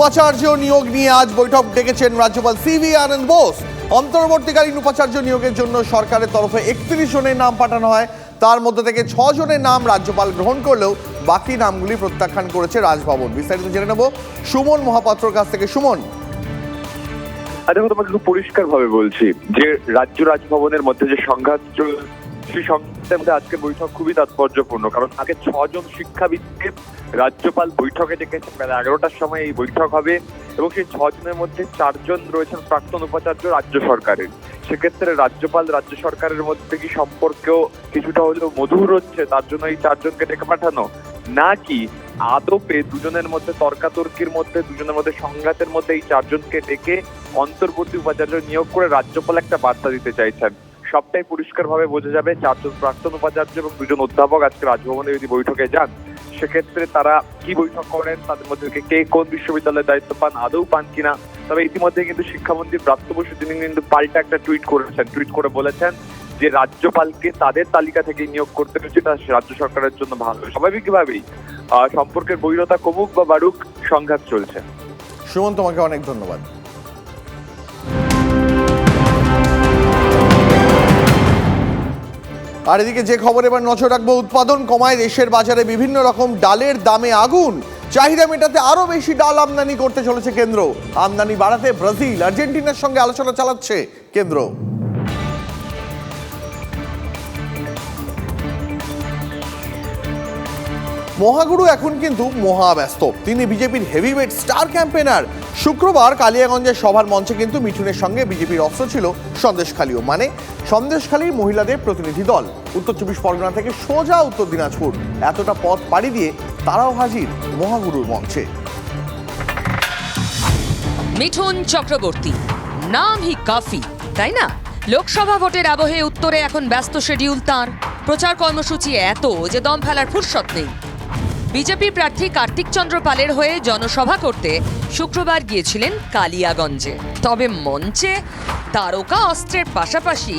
উপাচার্য নিয়োগ নিয়ে আজ বৈঠক ডেকেছেন রাজ্যপাল সিভি আনন্দ বোস। অন্তর্বর্তীকালীন উপাচার্য নিয়োগের জন্য সরকারের তরফে একত্রিশ জনের নাম পাঠানো হয়। তার মধ্যে থেকে ছ জনের নাম রাজ্যপাল গ্রহণ করলেও বাকি নামগুলি প্রত্যাখ্যান করেছে রাজভবন। বিস্তারিত জেনে নেব সুমন মহাপাত্রর কাছ থেকে। সুমন। দেখো, তোমাকে খুব পরিষ্কার ভাবে বলছি যে রাজ্য রাজভবনের মধ্যে যে সংঘাত সেই মধ্যে আজকে বৈঠক খুবই তাৎপর্যপূর্ণ, কারণ আগে ছজন শিক্ষাবিদকে রাজ্যপাল বৈঠকে ডেকেছেন বেলা এগারোটার সময় এই বৈঠক হবে এবং সেই ছজনের মধ্যে চারজন রয়েছেন প্রাক্তন উপাচার্য রাজ্য সরকারের। সেক্ষেত্রে রাজ্যপাল, রাজ্য সরকারের মধ্যে কি সম্পর্কেও কিছুটা হলেও মধুর হচ্ছে, তার জন্য এই চারজনকে ডেকে পাঠানো? নাকি আদপে দুজনের মধ্যে তর্কাতর্কির মধ্যে, দুজনের মধ্যে সংঘাতের মধ্যে এই চারজনকে ডেকে অন্তর্বর্তী উপাচার্য নিয়োগ করে রাজ্যপাল একটা বার্তা দিতে চাইছেন? সবটাই পরিষ্কারভাবে বোঝা যাবে। চারজন প্রাক্তন উপাচার্য এবং দুজন অধ্যাপক আজকে রাজভবনে যদি বৈঠকে যান, সেক্ষেত্রে তারা কি বৈঠক করেন, তাদের মধ্যে কে কোন বিশ্ববিদ্যালয়ের দায়িত্ব পান, আদৌ পান কিনা? তবে ইতিমধ্যে কিন্তু শিক্ষামন্ত্রী ব্রাত্য বসু, তিনি কিন্তু পাল্টা একটা টুইট করেছেন। টুইট করে বলেছেন যে, রাজ্যপালকে তাদের তালিকা থেকে নিয়োগ করতে হচ্ছে, তা রাজ্য সরকারের জন্য ভালো। স্বাভাবিকভাবেই সম্পর্কের বৈরতা কমুক বা বাড়ুক, সংঘাত চলছে। সুমন, তোমাকে অনেক ধন্যবাদ। আর এদিকে যে খবর, এবার নজর রাখব উৎপাদন কমায় দেশের বাজারে বিভিন্ন রকম ডালের দামে আগুন। চাহিদা মেটাতে আরও বেশি ডাল আমদানি করতে চলেছে কেন্দ্র। আমদানি বাড়াতে ব্রাজিল, আর্জেন্টিনার সঙ্গে আলোচনা চালাচ্ছে কেন্দ্র। মহাগুরু এখন কিন্তু মহাব্যস্ত। তিনি বিজেপির হেভিওয়েট স্টার ক্যাম্পেনার শুক্রবার কালিয়াগঞ্জের সভার মঞ্চে কিন্তু মিঠুনের সঙ্গে বিজেপির অস্ত্র ছিল সন্দেশখালীও। মানে সন্দেশখালীর মহিলাদের প্রতিনিধি দল। উত্তর চব্বিশ পরগনা থেকে সোজা উত্তর দিনাজপুর। এতটা পথ পাড়ি দিয়ে তারাও হাজির মহাগুরুর মঞ্চে। মিঠুন চক্রবর্তী, নাম হি কাফি, তাই না? লোকসভা ভোটের আবহে উত্তরে এখন ব্যস্ত শিডিউল তার। প্রচার কর্মসূচি এত যে দম ফেলার ফুরসত নেই। বিজেপি প্রার্থী কার্তিক চন্দ্র পালের হয়ে জনসভা করতে শুক্রবার গিয়েছিলেন কালিয়াগঞ্জে। তবে মঞ্চে তারকা অস্ত্রের পাশাপাশি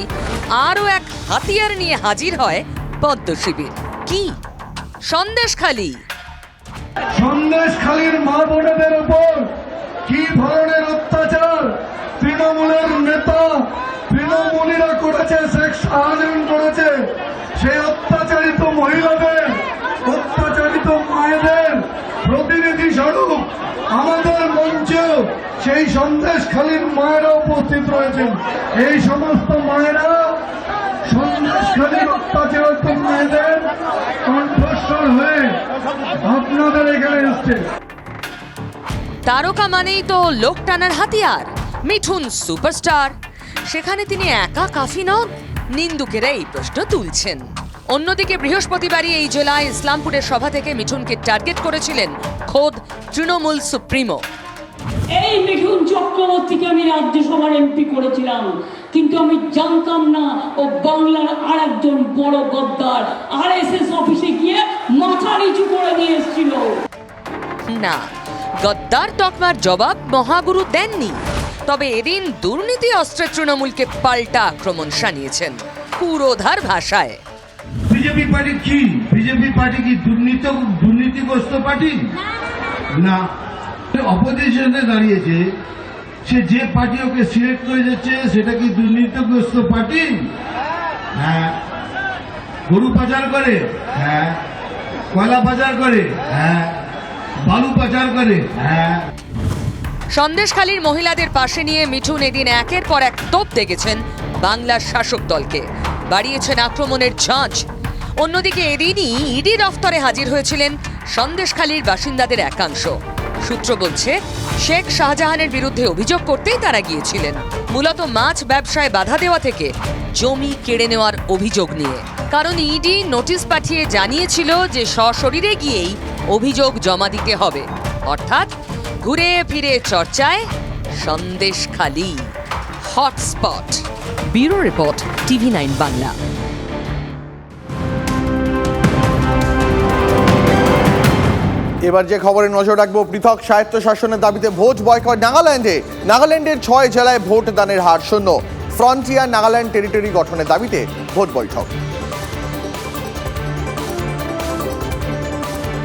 আরও এক হাতিয়ার নিয়ে হাজির হয় পদ্ম শিবির। কি? সন্দেশখালী। সন্দেশখালীর উপর কি ধরনের অত্যাচার? তৃণমূলের নেতা তৃণমূলীরা করেছে শেখ শাহজাহান করেছে সেই অত্যাচারিত মহিলাদের অত্যাচারিত মায়েদের প্রতিনিধি স্বরূপ আমাদের মঞ্চেও সেই সন্দেশখালীর মায়েরা উপস্থিত রয়েছেন, এই সমস্ত মায়েরা সন্দেশখালীর অত্যাচারিত মায়েদের কণ্ঠস্বর হয়ে আপনাদের এখানে এসছে। তারকা মানেই তো লোক টানার হাতিয়ার, মিঠুন সুপারস্টার। সেখানে তিনি একা কাফি নন, নিন্দুকেরা এই প্রশ্ন তুলছেন। অন্যদিকে বৃহস্পতিবারই এই জেলায় ইসলামপুরের সভা থেকে মিঠুনকে টার্গেট করেছিলেন খোদ তৃণমূল সুপ্রিমো। এই মিঠুন চক্রবর্তীকে আমি রাজ্যসভার এমপি করেছিলাম। কিন্তু আমি জানতাম না ও বাংলার আর একজন বড় গদ্দার আর এস এস অফিসে গিয়ে মাথা নিচু করে নিয়ে এসেছিল। না গদ্দার তকমার জবাব মহাগুরু দেননি। তবে এদিন দুর্নীতি অস্ত্রে তৃণমূলকে পাল্টা আক্রমণ শানিয়েছেন পুরোধার ভাষায়। বিজেপি পার্টি কি? বিজেপি পার্টি কি দুর্নীতি দুর্নীতিগ্রস্ত পার্টি? না। অপোজিশনে দাঁড়িয়েছে, সে যে পার্টি ওকে সিলেক্ট করে যাচ্ছে, সেটা কি দুর্নীতিগ্রস্ত পার্টি? হ্যাঁ। গরু পাচার করে? হ্যাঁ। কয়লা পাচার করে? হ্যাঁ। বালু পাচার করে? হ্যাঁ। সন্দেশখালীর মহিলাদের পাশে নিয়ে মিঠুন এদিন একের পর এক তোপ দেখেছেন বাংলার শাসক দলকে। বাড়িয়েছেন আক্রমণের ঝাঁঝ অন্যদিকে এদিনই ইডি দফতরে হাজির হয়েছিলেন সন্দেশখালীর বাসিন্দাদের একাংশ। সূত্র বলছে, শেখ শাহজাহানের বিরুদ্ধে অভিযোগ করতেই তারা গিয়েছিলেন। মূলত মাছ ব্যবসায় বাধা দেওয়া থেকে জমি কেড়ে নেওয়ার অভিযোগ নিয়ে। কারণ ইডি নোটিশ পাঠিয়ে জানিয়েছিল যে সশরীরে গিয়েই অভিযোগ জমা দিতে হবে। অর্থাৎ ঘুরে ফিরে চর্চায় Sandeshkhali hotspot. Bureau report, TV nine Bangla. এবার যে খবরে নজর রাখব, পৃথক স্বায়ত্ত শাসনের দাবিতে ভোট বয়কট নাগাল্যান্ডে। নাগাল্যান্ডের ছয় জেলায় ভোট দানের হার শূন্য। ফ্রন্টিয়ার নাগাল্যান্ড টেরিটরি গঠনের দাবিতে ভোট বৈঠক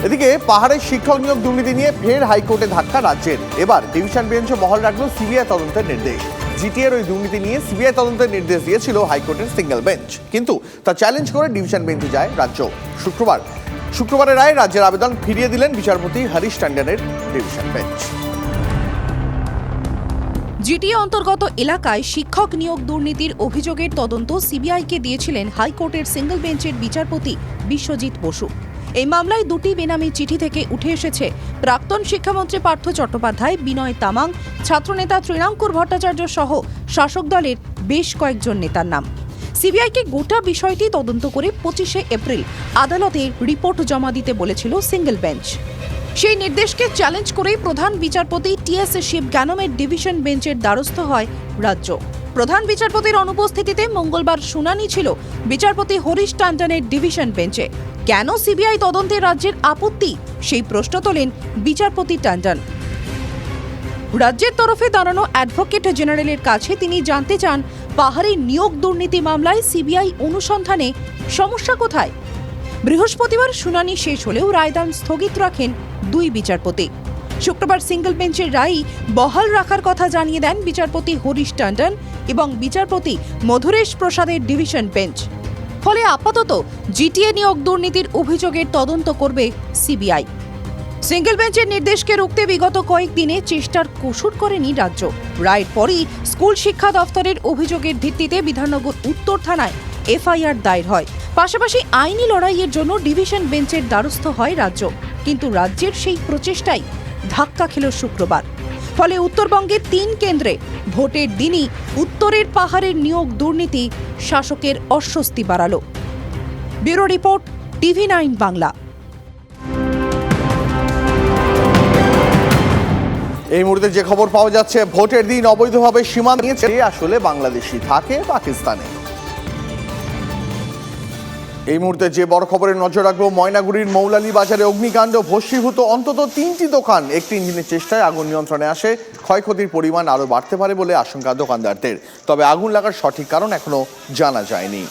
এদিকে পাহাড়ের শিক্ষক নিয়োগ দুর্নীতি নিয়ে ফের হাইকোর্টে ধাক্কা রাজ্যের। এবার ডিভিশন বেঞ্চে বহাল রাখল সিবিআই তদন্তের নির্দেশ। জিটিএর ওই দুর্নীতি নিয়ে সিবিআই তদন্তের নির্দেশ দিয়েছিল হাইকোর্টের সিঙ্গেল বেঞ্চ। কিন্তু তা চ্যালেঞ্জ করে ডিভিশন বেঞ্চে যায় রাজ্য। শুক্রবার শুক্রবারের রায় রাজ্যের আবেদন ফিরিয়ে দিলেন বিচারপতি হরিশ ট্যান্ডনের ডিভিশন বেঞ্চ। জিটিএ অন্তর্গত এলাকায় শিক্ষক নিয়োগ দুর্নীতির অভিযোগের তদন্ত সিবিআইকে দিয়েছিলেন হাইকোর্টের সিঙ্গল বেঞ্চের বিচারপতি বিশ্বজিৎ বসু। এই মামলায় দুটি বেনামি চিঠি থেকে উঠে এসেছে, প্রাক্তন শিক্ষামন্ত্রী পার্থ চট্টোপাধ্যায়, বিনয় তামাং, ছাত্রনেতা তৃণাঙ্কুর ভট্টাচার্য সহ শাসক দলের বেশ কয়েকজন নেতার নাম। সিবিআইকে গোটা বিষয়টি তদন্ত করে পঁচিশে এপ্রিল আদালতে রিপোর্ট জমা দিতে বলেছিল সিঙ্গল বেঞ্চ। সেই নির্দেশকে চ্যালেঞ্জ করেই প্রধান বিচারপতি টিএস শিব গ্যানমের ডিভিশন বেঞ্চের দ্বারস্থ হয় রাজ্য। প্রধান বিচারপতির অনুপস্থিতিতে মঙ্গলবার শুনানি ছিল বিচারপতি হরিশ টান্ডনের ডিভিশন বেঞ্চে। কেন সিবিআই তদন্তে রাজ্যের আপত্তি? সেই প্রশ্ন তোলেন বিচারপতি টান্ডন। রাজ্যের তরফে দাঁড়ানো অ্যাডভোকেট জেনারেলের কাছে তিনি জানতে চান পাহাড়ে নিয়োগ দুর্নীতি মামলায় সিবিআই অনুসন্ধানে, সমস্যা কোথায়? বৃহস্পতিবার শুনানি শেষ হলেও রায়দান স্থগিত রাখেন দুই বিচারপতি। শুক্রবার সিঙ্গল বেঞ্চের রায় বহাল রাখার কথা জানিয়ে দেন বিচারপতি হরিশ টন্ডন এবং বিচারপতি মধুরেশ প্রসাদের ডিভিশন বেঞ্চ। ফলে আপাতত জিটিএ নিয়োগ দুর্নীতির অভিযোগের তদন্ত করবে সিবিআই। সিঙ্গেল বেঞ্চের নির্দেশকে রুখতে বিগত কয়েকদিনে চেষ্টার কসুর করেনি রাজ্য। রায়ের পরই স্কুল শিক্ষা দফতরের অভিযোগের ভিত্তিতে বিধাননগর উত্তর থানায় এফআইআর দায়ের হয়। পাশাপাশি আইনি লড়াইয়ের জন্য ডিভিশন বেঞ্চের দ্বারস্থ হয় রাজ্য। কিন্তু রাজ্যের সেই প্রচেষ্টাই ধাক্কা খেল শুক্রবার। ফলে উত্তরবঙ্গের তিন কেন্দ্রে ভোটের দিনই উত্তরের পাহাড়ের নিয়োগ দুর্নীতি শাসকের অস্বস্তি বাড়ালো। Bureau report TV nine Bangla. এই মুহূর্তে যে খবর পাওয়া যাচ্ছে, ভোটের দিন অবৈধভাবে সীমান্ত নিয়েছে। আসলে বাংলাদেশি থাকে পাকিস্তানে? এই মুহূর্তে যে বড় খবরের নজর রাখব, ময়নাগুড়ির মৌলালী বাজারে অগ্নিকাণ্ড ভস্মীভূত। অন্তত তিনটি দোকান একটি ইঞ্জিনের চেষ্টায় আগুন নিয়ন্ত্রণে আসে। ক্ষয়ক্ষতির পরিমাণ আরও বাড়তে পারে বলে আশঙ্কা দোকানদারদের। তবে আগুন লাগার সঠিক কারণ এখনও জানা যায়নি।